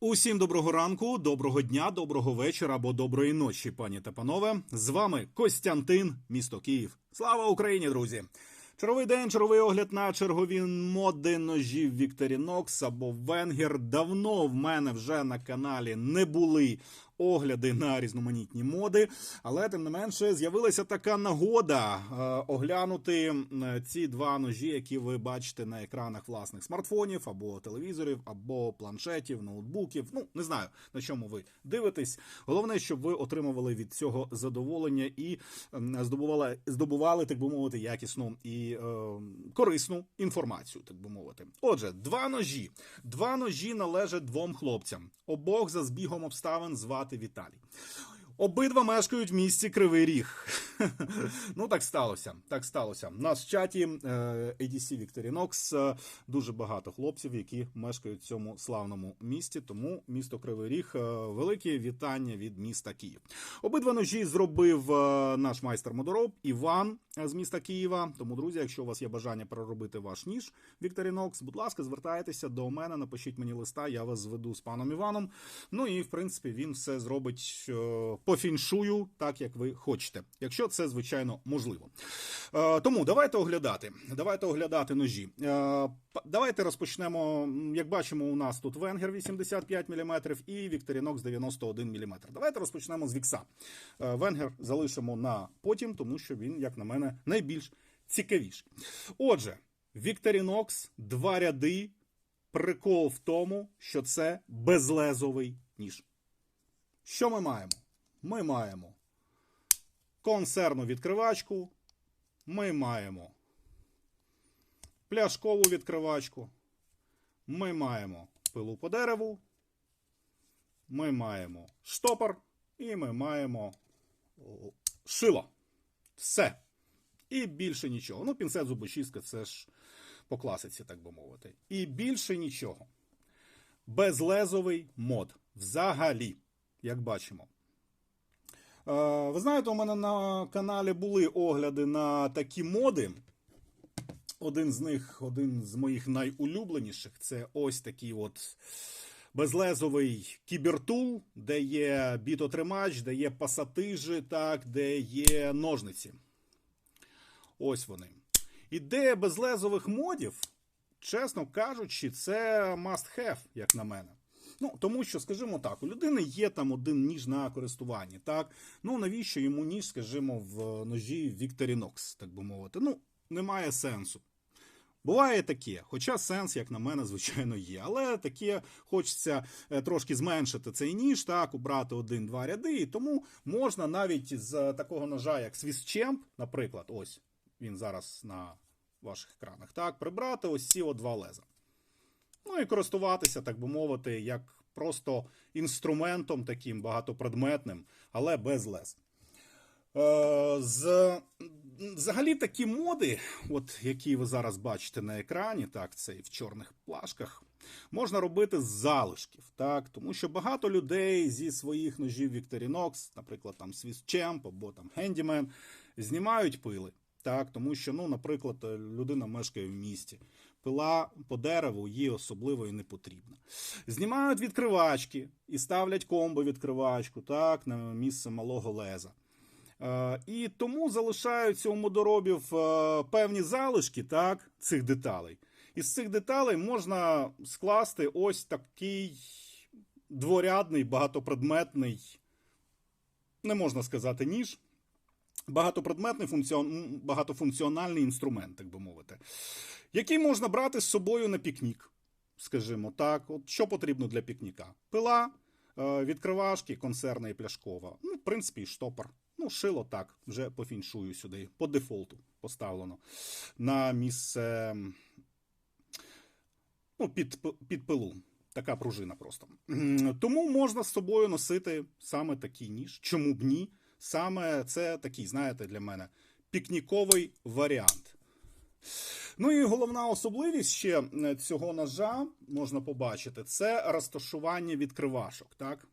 Усім доброго ранку, доброго дня, доброго вечора або доброї ночі, пані та панове. З вами Костянтин, місто Київ. Слава Україні, друзі! Черговий день, черговий огляд на чергові моди ножів Victorinox або Венгер. Давно в мене вже на каналі не були огляди на різноманітні моди, але тим не менше з'явилася така нагода е, оглянути ці два ножі, які ви бачите на екранах власних смартфонів або телевізорів, або планшетів, ноутбуків. Ну не знаю на чому ви дивитесь. Головне, щоб ви отримували від цього задоволення і здобували, здобували, так би мовити, якісну і е, корисну інформацію, так би мовити. Отже, два ножі. Два ножі належать двом хлопцям. Обох за збігом обставин звати Vitaly. Обидва мешкають в місті Кривий Ріг. ну так сталося. Так сталося. У нас в чаті е, ADC Victorinox е, дуже багато хлопців, які мешкають в цьому славному місті. Тому місто Кривий Ріг е, велике вітання від міста Київ. Обидва ножі зробив наш майстер модороб Іван з міста Києва. Тому, друзі, якщо у вас є бажання переробити ваш ніж Victorinox, будь ласка, звертайтеся до мене, напишіть мені листа, я вас зведу з паном Іваном. Ну і в принципі він все зробить по фіншую, так як ви хочете, якщо це звичайно можливо. Е, Тому давайте оглядати. Давайте оглядати ножі. Е, Давайте розпочнемо. Як бачимо, у нас тут Венгер 85 мм і Victorinox 91 мм. Давайте розпочнемо з Вікса. Е, Венгер залишимо на потім, тому що він, як на мене, найбільш цікавіший. Отже, Victorinox, два ряди. Прикол в тому, що це безлезовий ніж. Що ми маємо? Ми маємо консервну відкривачку. Ми маємо пляшкову відкривачку. Ми маємо пилу по дереву. Ми маємо штопор. І ми маємо шило. Все. І більше нічого. Ну, пінцет зубочистка це ж по класиці, так би мовити. І більше нічого. Безлезовий мод. Взагалі, як бачимо. Е, Ви знаєте, у мене на каналі були огляди на такі моди. Один з них, один з моїх найулюбленіших, це ось такий от безлезовий кібертул, де є бітотримач, де є пасатижі, так, де є ножниці. Ось вони. Ідея безлезових модів, чесно кажучи, це must have, як на мене. Ну, тому що, скажімо так, у людини є там один ніж на користуванні. Так? Ну, навіщо йому ніж, скажімо, в ножі Victorinox, так би мовити? Ну, немає сенсу. Буває таке, хоча сенс, як на мене, звичайно, є. Але таке хочеться е, трошки зменшити цей ніж, так, убрати один-два ряди. І тому можна навіть з такого ножа, як Swiss Champ, наприклад, ось він зараз на ваших екранах, так, прибрати ось ці от два леза. Ну і користуватися, так би мовити, як просто інструментом таким багатопредметним, але без лез. Е, з, взагалі такі моди, от які ви зараз бачите на екрані, так, це і в чорних плашках, можна робити з залишків, так, тому що багато людей зі своїх ножів Victorinox, наприклад, там Swiss Champ або там Handyman, знімають пили. Так, тому що, ну, наприклад, людина мешкає в місті. Пила по дереву їй особливо і не потрібна. Знімають відкривачки і ставлять комбо відкривачку так, на місце малого леза. Е, і тому залишаються у модоробів е, певні залишки так, цих деталей. Із цих деталей можна скласти ось такий дворядний, багатопредметний, не можна сказати, ніж. Багатопредметний функціон... багатофункціональний інструмент, так би мовити, який можна брати з собою на пікнік, скажімо так. От що потрібно для пікніка? Пила, е, відкривашки, консервна і пляшкова. Ну, в принципі, і штопор. Ну, шило так, вже по фіншую сюди, по дефолту поставлено на місце ну, під, під пилу. Така пружина просто. Тому можна з собою носити саме такий ніж. Чому б ні? Саме це такий, знаєте, для мене пікніковий варіант. Ну і головна особливість ще е, цього ножа можна побачити, це розташування відкривашок. Так?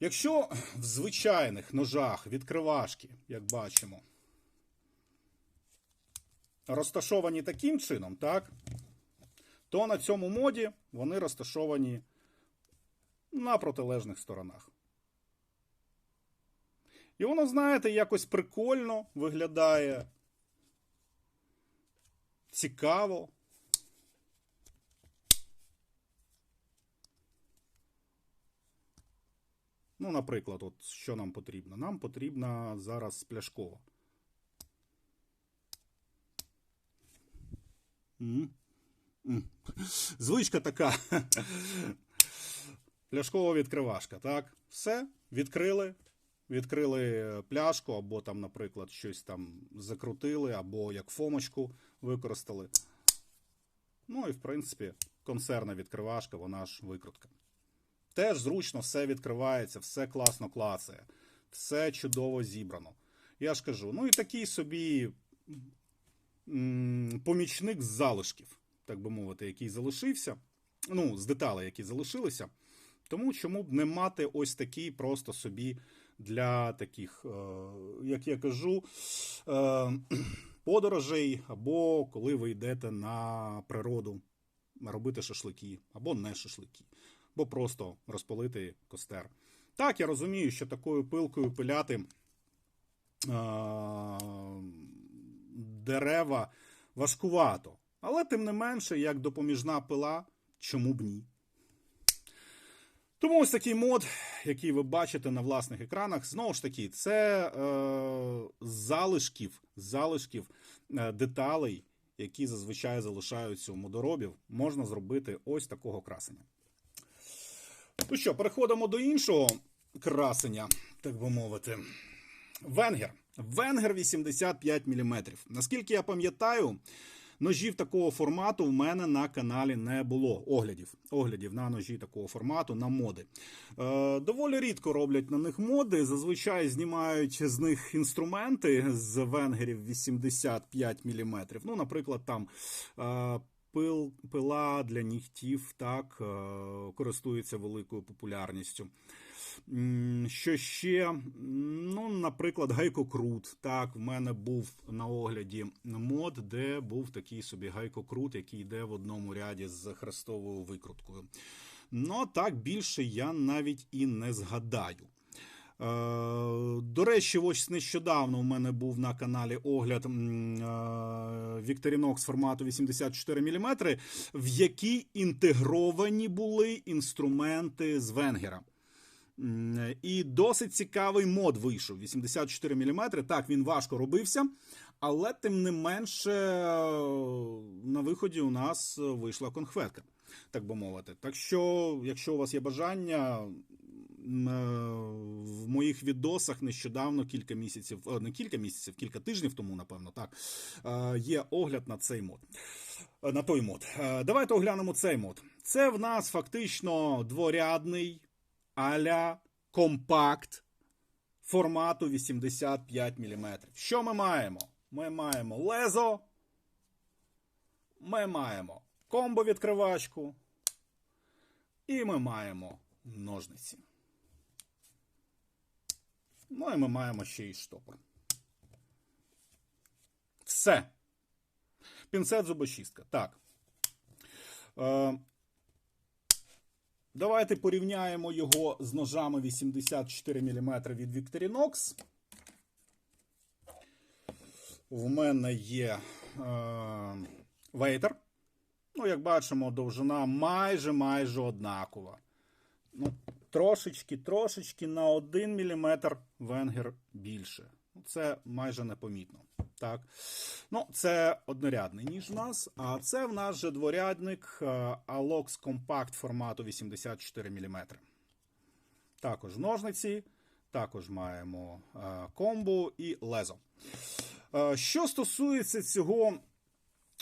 Якщо в звичайних ножах відкривашки, як бачимо, розташовані таким чином, так, то на цьому моді вони розташовані на протилежних сторонах. І воно, знаєте, якось прикольно виглядає. Цікаво. Ну, наприклад, от що нам потрібно? Нам потрібна зараз пляшкова. Звичка така. Пляшкова відкривашка, так? Все, відкрили. Відкрили пляшку, або там, наприклад, щось там закрутили, або як фомочку використали. Ну і, в принципі, консервна відкривашка, вона ж викрутка. Теж зручно все відкривається, все класно клацає, все чудово зібрано. Я ж кажу, ну і такий собі помічник з залишків, так би мовити, який залишився. Ну, з деталей, які залишилися. Тому чому б не мати ось такий просто собі для таких, е, як я кажу, е, подорожей, або коли ви йдете на природу робити шашлики, або не шашлики, або просто розпалити костер. Так, я розумію, що такою пилкою пиляти е, дерева важкувато. Але тим не менше, як допоміжна пила, чому б ні? Тому ось такий мод, який ви бачите на власних екранах, знову ж таки, це е, залишків, залишків е, деталей, які зазвичай залишаються у модоробів, можна зробити ось такого красення. Ну що, переходимо до іншого красення, так би мовити. Венгер. Венгер 85 мм. Наскільки я пам'ятаю, ножів такого формату в мене на каналі не було. Оглядів оглядів на ножі такого формату, на моди. Е, доволі рідко роблять на них моди. Зазвичай знімають з них інструменти з венгерів 85 мм. Ну, наприклад, там. Е, Пил, пила для нігтів так е, користується великою популярністю. Що ще? Ну, наприклад, гайкокрут. Так, в мене був на огляді мод, де був такий собі гайкокрут, який йде в одному ряді з хрестовою викруткою. Ну, так більше я навіть і не згадаю. Е, До речі, ось нещодавно у мене був на каналі огляд м, е, Victorinox формату 84 мм, в якій інтегровані були інструменти з Венгера. І досить цікавий мод вийшов 84 мм. Так, він важко робився, але тим не менше на виході у нас вийшла конхветка, так би мовити. Так що, якщо у вас є бажання, е, в моїх відосах нещодавно кілька місяців, е, не кілька місяців, кілька тижнів тому, напевно, так, е, є огляд на цей мод. На той мод. Давайте оглянемо цей мод. Це в нас фактично дворядний аля компакт формату 85 мм. Що ми маємо? Ми маємо лезо, ми маємо комбо-відкривачку, і ми маємо ножниці. Ну і ми маємо ще й штопор. Все. Пінцет зубочистка. Так. Е, Давайте порівняємо його з ножами 84 мм від Victorinox. В мене є е, вейтер. Ну, як бачимо, довжина майже майже однакова. Ну, трошечки, трошечки на 1 мм венгер більше. Це майже непомітно. Так. Ну, це однорядний ніж в нас, а це в нас же дворядник е, Alox Compact формату 84 мм. Також ножниці, також маємо е, комбу і лезо. Е, Що стосується цього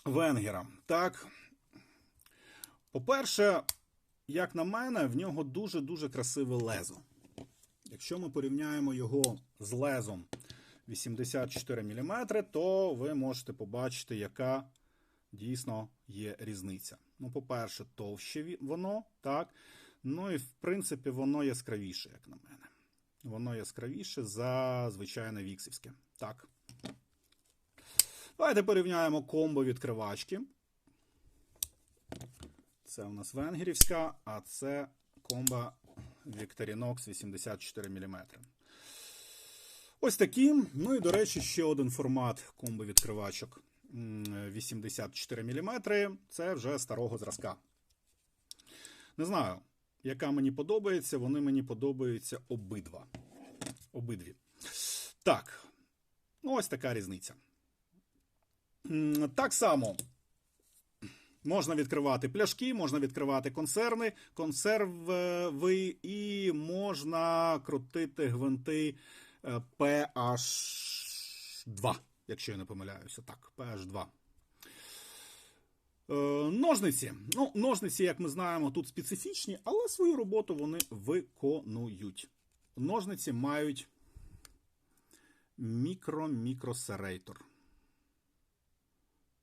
венгера, так. По-перше, як на мене, в нього дуже-дуже красиве лезо. Якщо ми порівняємо його з лезом 84 мм, то ви можете побачити, яка дійсно є різниця. Ну, по-перше, товще воно, так. Ну і в принципі воно яскравіше, як на мене. Воно яскравіше за звичайне віксівське. Так. Давайте порівняємо комбо відкривачки. Це у нас венгерівська, а це комба Victorinox 84 мм. Ось такі. Ну і, до речі, ще один формат комбо-відкривачок 84 мм. Це вже старого зразка. Не знаю, яка мені подобається. Вони мені подобаються обидва. Обидві. Так. Ну, ось така різниця. Так само можна відкривати пляшки, можна відкривати консерви, консерви і можна крутити гвинти PH2, якщо я не помиляюся. Так, PH2. Е, Ножниці. Ну, ножниці, як ми знаємо, тут специфічні, але свою роботу вони виконують. Ножниці мають мікро-мікросерейтор.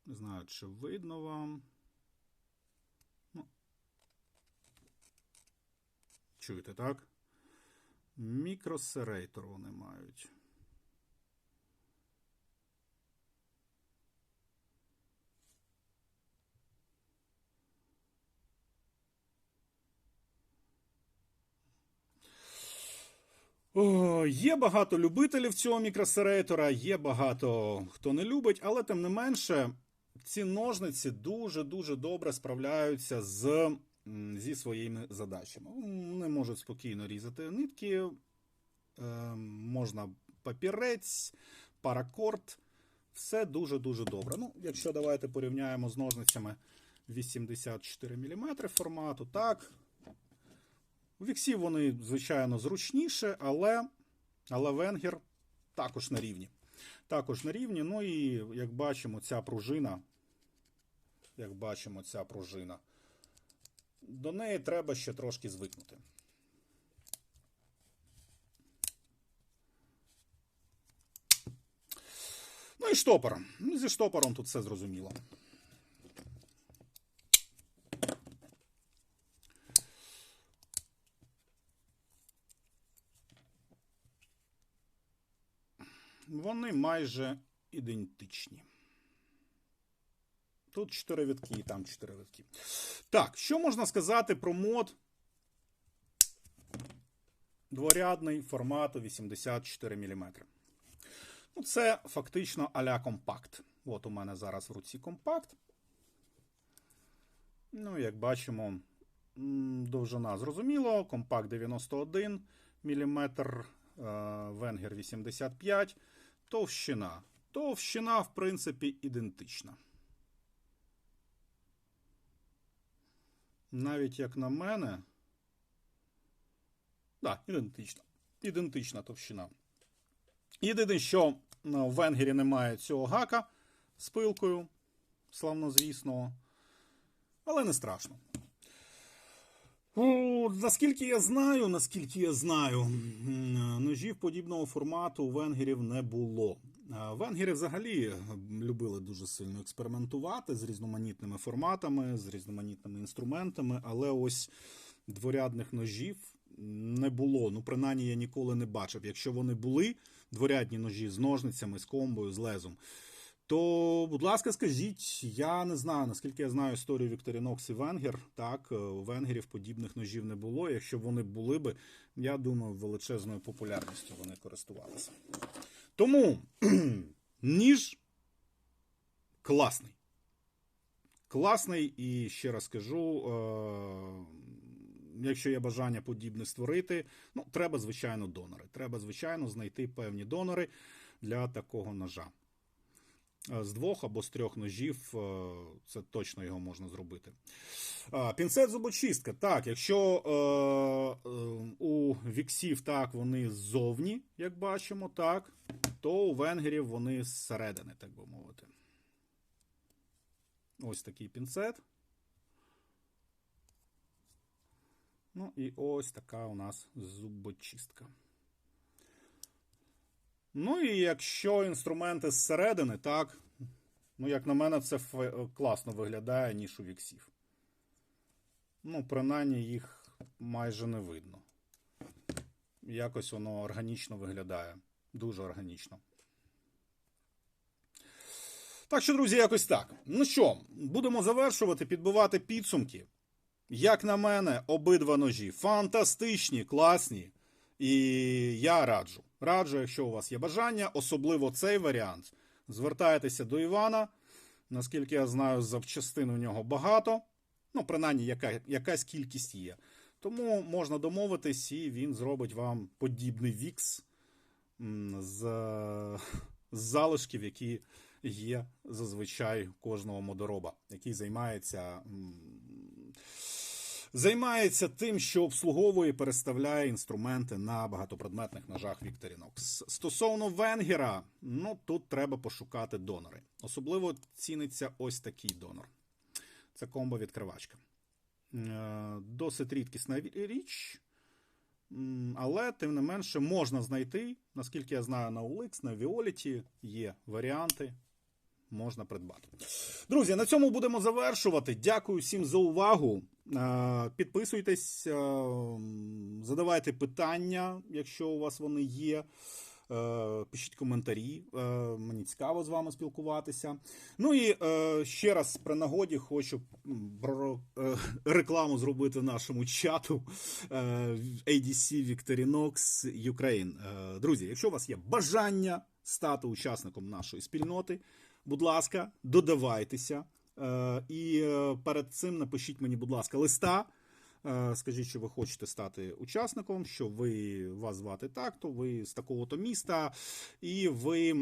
Не знаю, чи видно вам. Ну. Чуєте, так? Мікросерейтор вони мають. О, є багато любителів цього мікросерейтора, є багато хто не любить, але тим не менше, ці ножниці дуже-дуже добре справляються з, зі своїми задачами. Вони можуть спокійно різати нитки, е, можна папірець, паракорд. Все дуже-дуже добре. Ну, якщо давайте порівняємо з ножницями 84 мм формату, так. У Віксі вони, звичайно, зручніше, але, але Венгер також на рівні. Також на рівні. Ну і як бачимо, ця пружина. Як бачимо, ця пружина. До неї треба ще трошки звикнути. Ну і штопор. Ну, Зі штопором тут все зрозуміло. Вони майже ідентичні. Тут 4 витки і там 4 витки. Так, що можна сказати про мод дворядний формату 84 мм? Ну, це фактично а-ля компакт. От у мене зараз в руці компакт. Ну, як бачимо, довжина зрозуміло. Компакт 91 мм, Венгер 85 Товщина. Товщина, в принципі, ідентична. Навіть як на мене. Да, ідентична. Ідентична товщина. Єдине, що ну, в Венгері немає цього гака з пилкою, славнозвісного. Але не страшно. О, наскільки я знаю, наскільки я знаю, ножів подібного формату у венгерів не було. Венгери взагалі любили дуже сильно експериментувати з різноманітними форматами, з різноманітними інструментами, але ось дворядних ножів не було. Ну, принаймні, я ніколи не бачив. Якщо вони були дворядні ножі з ножницями, з комбою, з лезом, то, будь ласка, скажіть, я не знаю, наскільки я знаю історію Вікторінокс і Венгер. Так, е, у венгерів подібних ножів не було. Якщо б вони були би, я думаю, величезною популярністю вони користувалися. Тому ніж класний. Класний, і ще раз кажу, е- якщо є бажання подібне створити, ну, треба, звичайно, донори. Треба, звичайно, знайти певні донори для такого ножа. Е, З двох або з трьох ножів е, це точно його можна зробити. Пінцет зубочистка. Так, якщо е, е, у віксів так вони ззовні, як бачимо, так, то у венгерів вони зсередини, так би мовити. Ось такий пінцет. Ну і ось така у нас зубочистка. Ну і якщо інструменти зсередини, так, ну, як на мене, фе- класно виглядає, ніж у віксів. Ну, принаймні їх майже не видно. Якось воно органічно виглядає. Дуже органічно. Так що, друзі, якось так. Ну що, будемо завершувати, підбивати підсумки. Як на мене, обидва ножі фантастичні, класні. І я раджу. Раджу, якщо у вас є бажання, особливо цей варіант. Звертайтеся до Івана. Наскільки я знаю, запчастин у нього багато. Ну, принаймні, яка, якась кількість є. Тому можна домовитись, і він зробить вам подібний вікс з, з залишків, які є зазвичай кожного модороба, який займається. Займається тим, що обслуговує і переставляє інструменти на багатопредметних ножах Victorinox. Стосовно Венгера, ну тут треба пошукати донори. Особливо ціниться ось такий донор. Це комбо-відкривачка. Е, Досить рідкісна річ, але тим не менше можна знайти. Наскільки я знаю, на OLX, на Violet є варіанти, можна придбати. Друзі, на цьому будемо завершувати. Дякую всім за увагу. Е, Підписуйтесь, е, задавайте питання, якщо у вас вони є. Е, Пишіть коментарі, мені цікаво з вами спілкуватися. Ну і ще раз при нагоді хочу рекламу зробити нашому чату ADC Victorinox Ukraine. Друзі, якщо у вас є бажання стати учасником нашої спільноти, будь ласка, додавайтеся. Е, І е, перед цим напишіть мені, будь ласка, листа. Е, Скажіть, що ви хочете стати учасником, що ви вас звати так, то ви з такого-то міста, і ви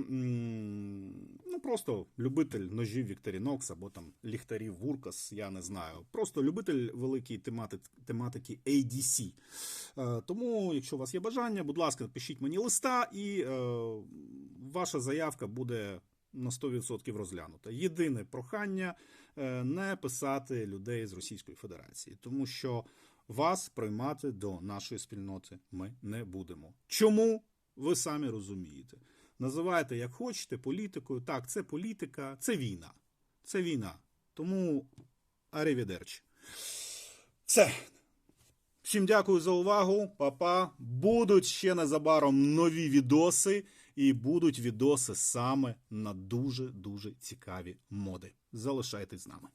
ну, просто любитель ножів Victorinox або там ліхтарів Вуркас, я не знаю. Просто любитель великої темати, тематики ADC. Е, Тому, якщо у вас є бажання, будь ласка, пишіть мені листа, і е, ваша заявка буде на 100% розглянута. Єдине прохання не писати людей з Російської Федерації, тому що вас приймати до нашої спільноти ми не будемо. Чому? Ви самі розумієте. Називайте як хочете політикою. Так, це політика, це війна. Це війна. Тому аревідерчі. Все. Всім дякую за увагу, Па-па. Будуть ще незабаром нові відоси, і будуть відоси саме на дуже дуже цікаві моди. Залишайтесь з нами.